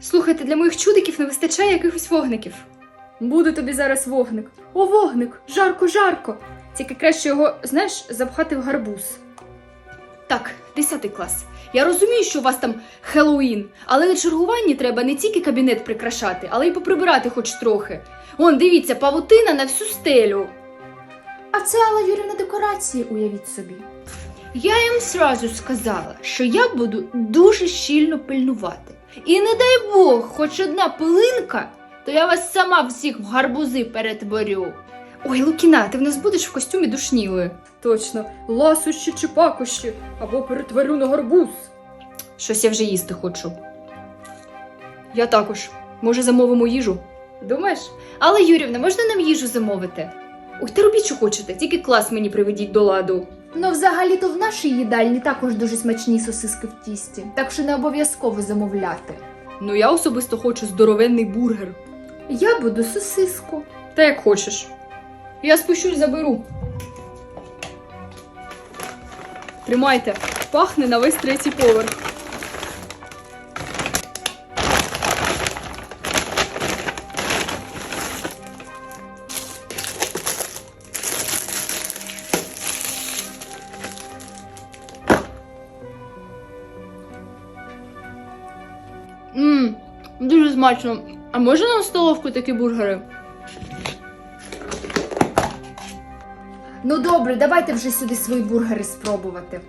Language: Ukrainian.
Слухайте, для моїх чудиків не вистачає якихось вогників. Буде тобі зараз вогник. О, вогник! Жарко, жарко! Тільки краще його, знаєш, запхати в гарбуз. Так, 10 клас. Я розумію, що у вас там Хеллоуін, але на чергуванні треба не тільки кабінет прикрашати, але й поприбирати хоч трохи. Он, дивіться, павутина на всю стелю. А це Алла Юрівна декорації, уявіть собі. Я їм сразу сказала, що я буду дуже щільно пильнувати. І не дай Бог, хоч одна пилинка, то я вас сама всіх в гарбузи перетворю. Ой, Лукіна, ти в нас будеш в костюмі душнілої. Точно, ласощі чи пакощі, або перетворю на гарбуз. Щось я вже їсти хочу. Я також. Може, замовимо їжу? Думаєш? Але Юрівна, можна нам їжу замовити? Ой, та робіть, що хочете, тільки клас мені приведіть до ладу. Ну, взагалі-то в нашій їдальні також дуже смачні сосиски в тісті, так що не обов'язково замовляти. Ну, я особисто хочу здоровенний бургер. Я буду сосиску. Та як хочеш. Я спущусь заберу. Тримайте, пахне на весь третій поверх. Ммм, дуже смачно. А можна нам в столовку такі бургери? Ну добре, давайте вже сюди свої бургери спробувати.